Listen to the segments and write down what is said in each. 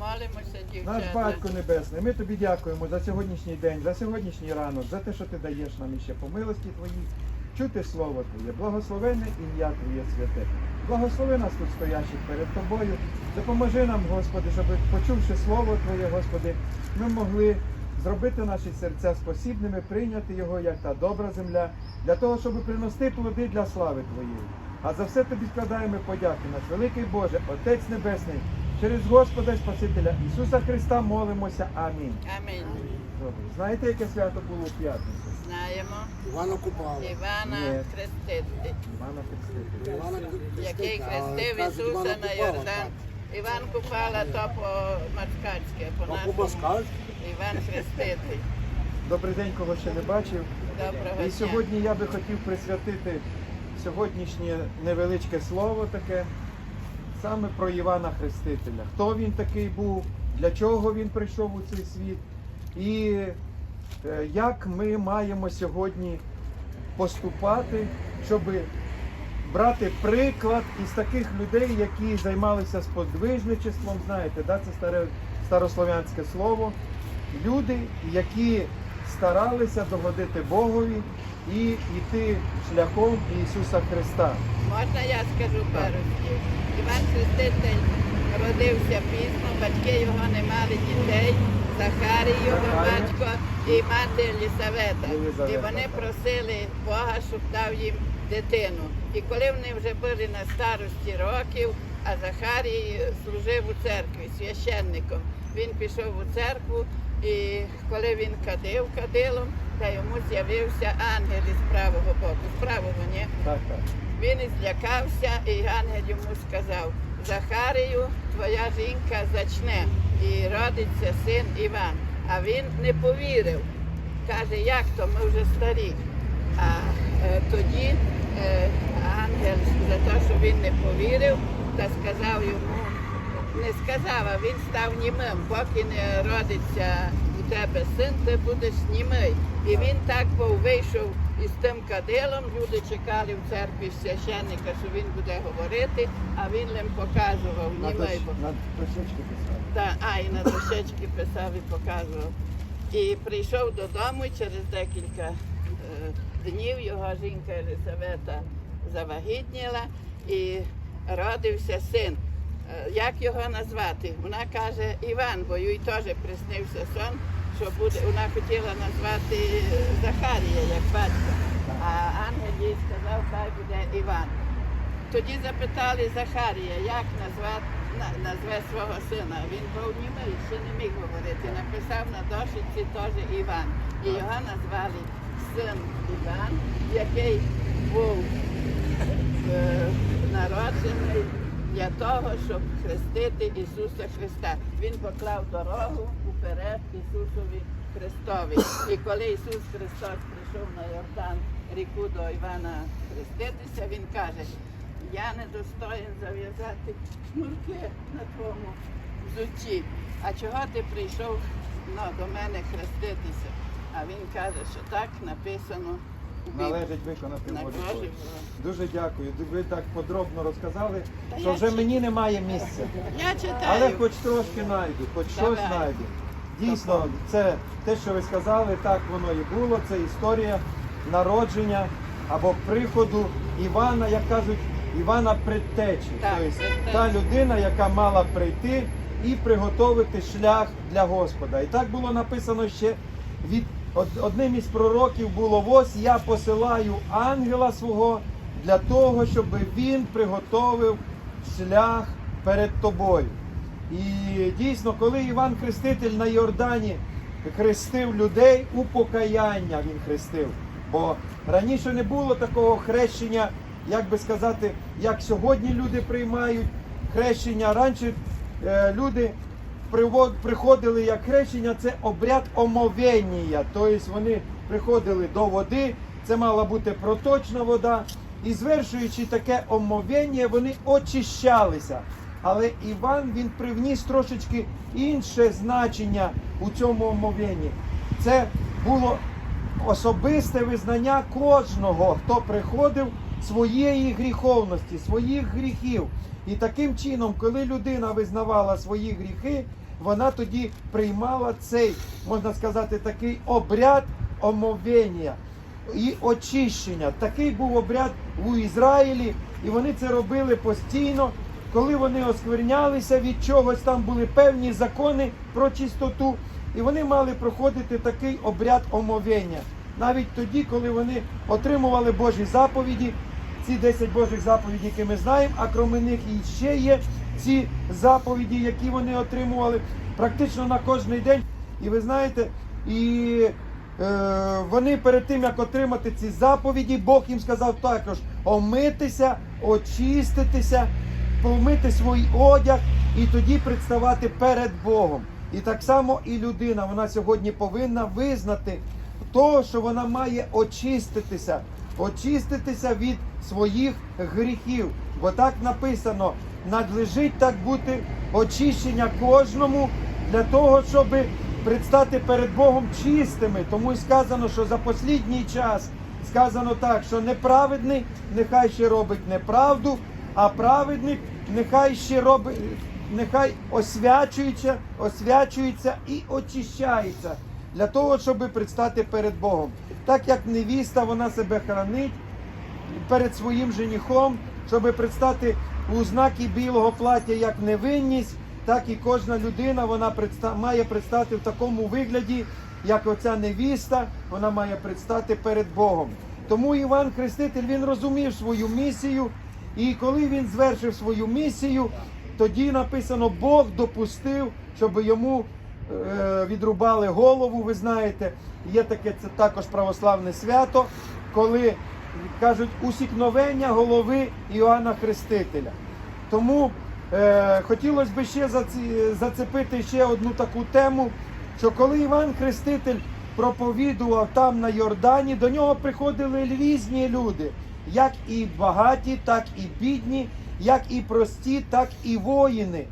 Помолимося, Наш. Батько Небесний, ми тобі дякуємо за сьогоднішній день, за сьогоднішній ранок, за те, що ти даєш нам іще по милості твоїй, чути Слово Твоє, благословенне ім'я Твоє святе. Благослови нас тут стоящих перед тобою. Допоможи нам, Господи, щоб почувши Слово Твоє, Господи, ми могли зробити наші серця спосібними, прийняти його як та добра земля, для того, щоб приносити плоди для слави Твоєї. А за все тобі складаємо подяки, наш великий Боже, Отець Небесний, через Господа і Спасителя Ісуса Христа молимося. Амінь. Амінь. Добре. Знаєте, яке свято було в п'ятницю? Знаємо. Івана Купала. Івана Ні. Хреститель, Івана Хрестителя. Який хрестив Ісуса на Йордан. Іван Купала то по Мацкацьке, по нашому. Іван Хреститель. Добрий день, кого ще не бачив. Доброго І дня. сьогодні я би хотів присвятити сьогоднішнє невеличке слово таке саме про Івана Хрестителя. Хто він такий був, для чого він прийшов у цей світ, і е, як ми маємо сьогодні поступати, щоб брати приклад із таких людей, які займалися сподвижничеством. Знаєте, да, це старе старослов'янське слово. Люди, які старалися догодити Богові і йти шляхом Ісуса Христа. Можна я скажу пару слів? Іван Хреститель родився пізно, батьки його не мали дітей. Захарій його батько і мати Єлісавета. І вони просили Бога, щоб дав їм дитину. І коли вони вже були на старості років, а Захарій служив у церкві священником. Він пішов у церкву, і коли він кадив кадилом, та йому з'явився ангел із правого боку. З правого, ні? Так, так. Він і злякався, і ангел йому сказав, Захарію, твоя жінка зачне і родиться син Іван. А він не повірив. Каже, як то ми вже старі. А е, тоді е, ангел за те, що він не повірив, та сказав йому, не сказав, він став німим, поки не родиться у тебе син, ти будеш німий. І він так був вийшов із тим кадилом, люди чекали в церкві священника, що він буде говорити, а він їм показував німий. на дощечки писав. Та, а, і на дощечки писав і показував. І прийшов додому і через декілька е, днів його жінка Єлисавета завагітніла і родився син. Е, Як його назвати? Вона каже Іван, бо їй теж приснився сон, що буде, вона хотіла назвати Захарія як батька. А ангел їй сказав, хай буде Іван. Тоді запитали Захарія, як назвати, назве свого сина. Він був німий, ще не міг говорити. Написав на дошиці теж Іван. І його назвали син Іван, який був е, народжений для того, щоб хрестити Ісуса Христа. Він поклав дорогу уперед Ісусові Христові. І коли Ісус Христос прийшов на Йордан ріку до Івана хреститися, він каже, я не достоїн зав'язати шнурки на твоєму взутті. А чого ти прийшов ну, до мене хреститися? А він каже, що так написано. Належить виконати На волю Божу. Дуже дякую. Ви так подробно розказали, що вже мені немає місця. Я читаю. Але хоч трошки знайду, хоч щось знайду. Дійсно, це те, що ви сказали, так воно і було. Це історія народження або приходу Івана, як кажуть, Івана предтечі. Так, Тобто та людина, яка мала прийти і приготовити шлях для Господа. І так було написано ще від одним із пророків було ось я посилаю ангела свого для того, щоб він приготовив шлях перед тобою. І дійсно, коли Іван Хреститель на Йордані хрестив людей, у покаяння він хрестив. Бо раніше не було такого хрещення, як би сказати, як сьогодні люди приймають хрещення. Раніше е, люди приходили як хрещення, це обряд омовення. Тобто вони приходили до води, це мала бути проточна вода. І звершуючи таке омовення, вони очищалися. Але Іван він привніс трошечки інше значення у цьому омовенні. Це було особисте визнання кожного, хто приходив своєї гріховності, своїх гріхів. І таким чином, коли людина визнавала свої гріхи, вона тоді приймала цей, можна сказати, такий обряд омовення і очищення. Такий був обряд у Ізраїлі, і вони це робили постійно. Коли вони осквернялися від чогось, там були певні закони про чистоту, і вони мали проходити такий обряд омовення. Навіть тоді, коли вони отримували Божі заповіді, ці 10 Божих заповідей, які ми знаємо, а крім них і ще є ці заповіді, які вони отримували практично на кожний день. І ви знаєте, і е, вони перед тим, як отримати ці заповіді, Бог їм сказав також омитися, очиститися, помити свій одяг і тоді представати перед Богом. І так само і людина, вона сьогодні повинна визнати то, що вона має очиститися, очиститися від своїх гріхів. Бо так написано, надлежить так бути очищення кожному для того, щоб предстати перед Богом чистими. Тому й сказано, що за послідній час сказано так, що неправедний нехай ще робить неправду, а праведник нехай ще робить, нехай освячується, освячується і очищається для того, щоб предстати перед Богом. Так як невіста вона себе хранить перед своїм женихом, щоб предстати у знаки білого плаття як невинність, так і кожна людина вона має предстати в такому вигляді, як оця невіста, вона має предстати перед Богом. Тому Іван Хреститель він розумів свою місію, і коли він звершив свою місію, тоді написано, Бог допустив, щоб йому е, відрубали голову. Ви знаєте, є таке це також православне свято, коли кажуть усікновення голови Іоанна Хрестителя. Тому е, хотілося б ще зацепити ще одну таку тему, що коли Іван Хреститель проповідував там на Йордані, до нього приходили різні люди, як і багаті, так і бідні, як і прості, так і воїни.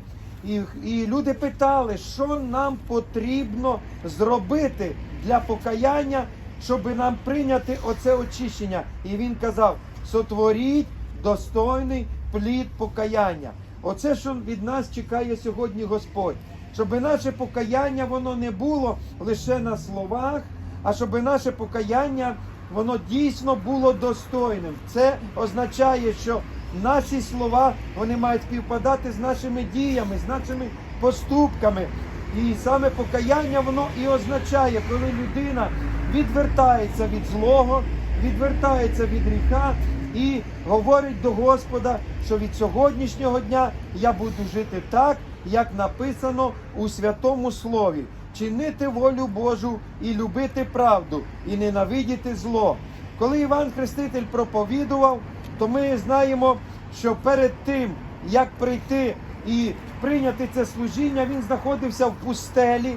І, і люди питали, що нам потрібно зробити для покаяння, щоб нам прийняти оце очищення. І він казав: сотворіть достойний плід покаяння. Оце, що від нас чекає сьогодні Господь. Щоб наше покаяння воно не було лише на словах, а щоб наше покаяння воно дійсно було достойним. Це означає, що наші слова вони мають співпадати з нашими діями, з нашими поступками. І саме покаяння воно і означає, коли людина відвертається від злого, відвертається від гріха і говорить до Господа, що від сьогоднішнього дня я буду жити так, як написано у святому слові, чинити волю Божу і любити правду, і ненавидіти зло. Коли Іван Хреститель проповідував, то ми знаємо, що перед тим, як прийти і прийняти це служіння, він знаходився в пустелі.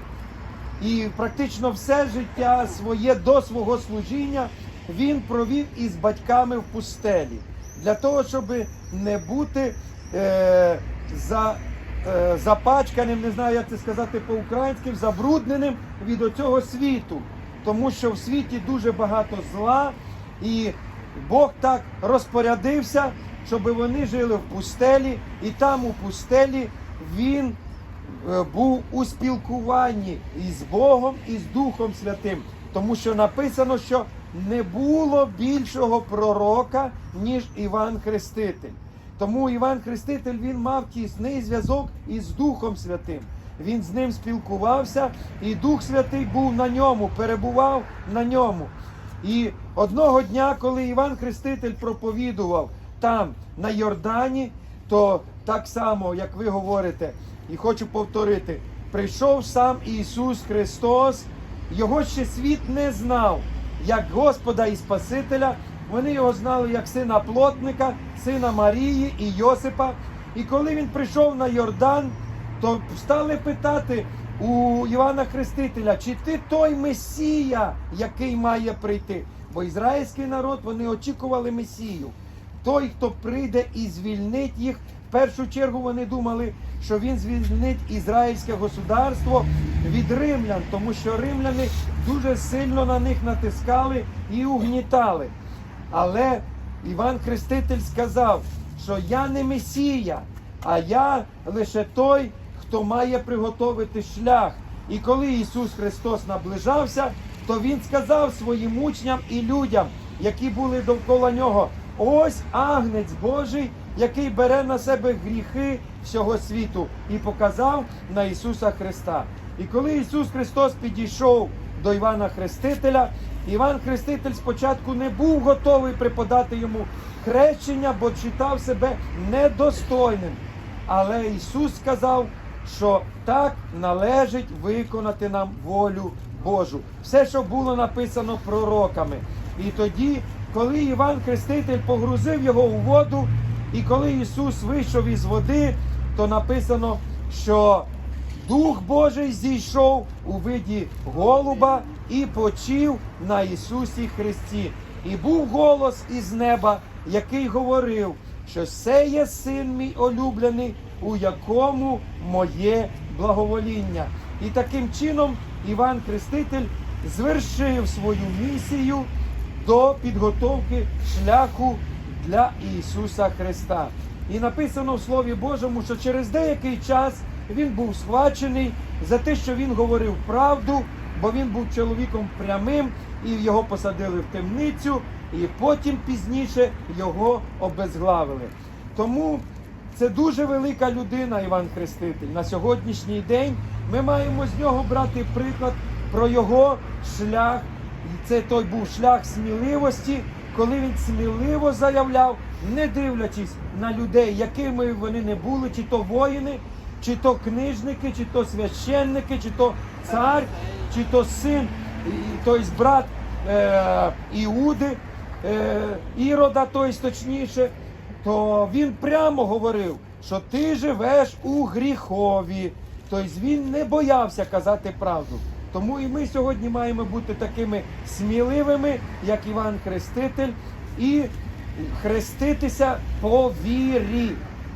І практично все життя своє до свого служіння він провів із батьками в пустелі для того, щоб не бути е, за, е, запачканим, не знаю, як це сказати по-українськи, забрудненим від оцього світу. Тому що в світі дуже багато зла, і Бог так розпорядився, щоб вони жили в пустелі, і там у пустелі він е, був у спілкуванні із Богом і з Духом Святим. Тому що написано, що не було більшого пророка, ніж Іван Хреститель. Тому Іван Хреститель він мав тісний зв'язок із Духом Святим. Він з ним спілкувався, і Дух Святий був на ньому, перебував на ньому. І одного дня, коли Іван Хреститель проповідував там, на Йордані, то так само, як ви говорите, і хочу повторити, прийшов сам Ісус Христос, його ще світ не знав, як Господа і Спасителя. Вони його знали як сина плотника, сина Марії і Йосипа. І коли він прийшов на Йордан, то стали питати у Івана Хрестителя, чи ти той Месія, який має прийти? Бо ізраїльський народ вони очікували Месію. Той, хто прийде і звільнить їх В першу чергу вони думали, що він звільнить ізраїльське государство від римлян, тому що римляни дуже сильно на них натискали і угнітали. Але Іван Хреститель сказав, що я не Месія, а я лише той, хто має приготовити шлях. І коли Ісус Христос наближався, то Він сказав своїм учням і людям, які були довкола нього: ось агнець Божий, який бере на себе гріхи всього світу, і показав на Ісуса Христа. І коли Ісус Христос підійшов до Івана Хрестителя, Іван Хреститель спочатку не був готовий преподати йому хрещення, бо читав себе недостойним. Але Ісус сказав, що так належить виконати нам волю Божу. Все, що було написано пророками. І тоді, коли Іван Хреститель погрузив його у воду, і коли Ісус вийшов із води, то написано, що Дух Божий зійшов у виді голуба і почив на Ісусі Христі. І був голос із неба, який говорив, що це є син мій улюблений, у якому моє благовоління. І таким чином Іван Хреститель звершив свою місію до підготовки шляху для Ісуса Христа. І написано в Слові Божому, що через деякий час він був схвачений за те, що він говорив правду, бо він був чоловіком прямим, і його посадили в темницю, і потім пізніше його обезглавили. Тому це дуже велика людина, Іван Хреститель. На сьогоднішній день ми маємо з нього брати приклад про його шлях. І це той був шлях сміливості, коли він сміливо заявляв, не дивлячись на людей, якими вони не були, чи то воїни, чи то книжники, чи то священники, чи то цар, чи то син, тобто брат е, Іуди, е, Ірода, тобто точніше, то він прямо говорив, що ти живеш у гріхові. Тобто він не боявся казати правду. Тому і ми сьогодні маємо бути такими сміливими, як Іван Хреститель, і хреститися по вірі.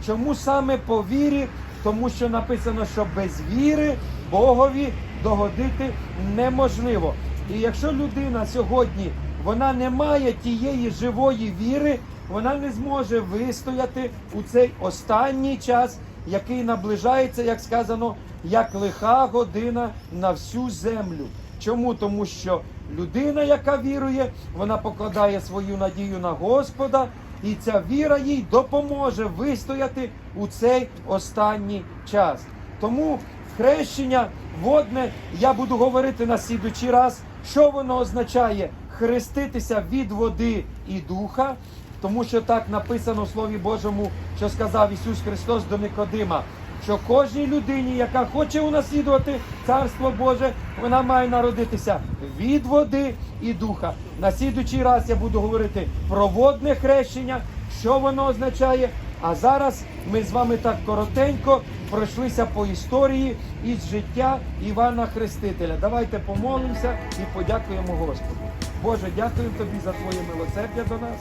Чому саме по вірі? Тому що написано, що без віри Богові догодити неможливо. І якщо людина сьогодні вона не має тієї живої віри, вона не зможе вистояти у цей останній час, який наближається, як сказано, як лиха година на всю землю. Чому? Тому що людина, яка вірує, вона покладає свою надію на Господа, і ця віра їй допоможе вистояти у цей останній час. Тому хрещення водне я буду говорити на слідучий раз, що воно означає хреститися від води і духа, тому що так написано в Слові Божому, що сказав Ісус Христос до Никодима, що кожній людині, яка хоче унаслідувати Царство Боже, вона має народитися від води і духа. На слідучий раз я буду говорити про водне хрещення, що воно означає. А зараз ми з вами так коротенько пройшлися по історії із життя Івана Хрестителя. Давайте помолимося і подякуємо Господу. Боже, дякуємо тобі за твоє милосердя до нас,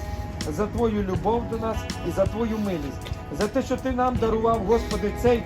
за твою любов до нас і за твою милість, за те, що ти нам дарував, Господи, цей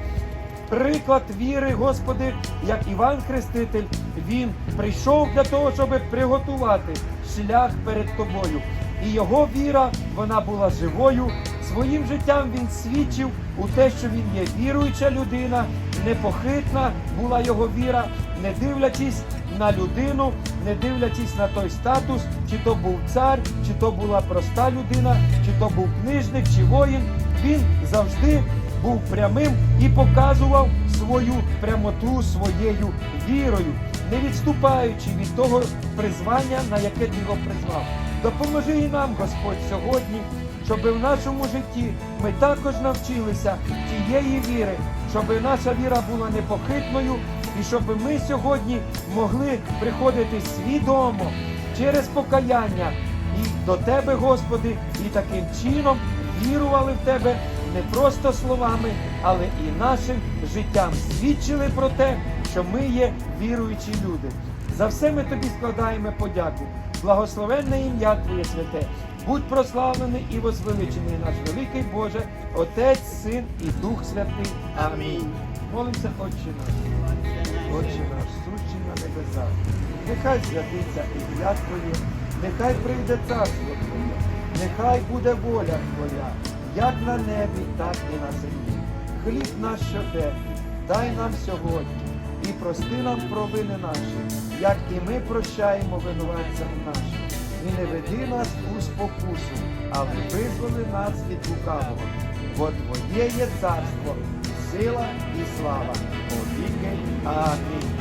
приклад віри, Господи, як Іван Хреститель, він прийшов для того, щоб приготувати шлях перед тобою. І його віра, вона була живою. Своїм життям він свідчив у те, що він є віруюча людина, непохитна була його віра, не дивлячись на людину, не дивлячись на той статус, чи то був цар, чи то була проста людина, чи то був книжник, чи воїн. Він завжди був прямим і показував свою прямоту своєю вірою, не відступаючи від того призвання, на яке ти його призвав. Допоможи і нам, Господь, сьогодні, щоб в нашому житті ми також навчилися тієї віри, щоб наша віра була непохитною, і щоб ми сьогодні могли приходити свідомо через покаяння і до Тебе, Господи, і таким чином вірували в Тебе не просто словами, але і нашим життям. Свідчили про те, що ми є віруючі люди. За все ми тобі складаємо подяку. Благословенне ім'я Твоє святе. Будь прославлений і возвеличений наш великий Боже, Отець, Син і Дух Святий. Амінь. Молимося, Отче наш. Отче наш, сущий на небесах, нехай святиться ім'я Твоє, нехай прийде царство Твоє, нехай буде воля Твоя, як на небі, так і на землі. Хліб наш щоденний, дай нам сьогодні і прости нам провини наші, як і ми прощаємо винуватцям нашим. І не веди нас у спокусу, але визволи нас від лукавого. Бо Твоє є царство, сила і слава. Повіки. Амінь.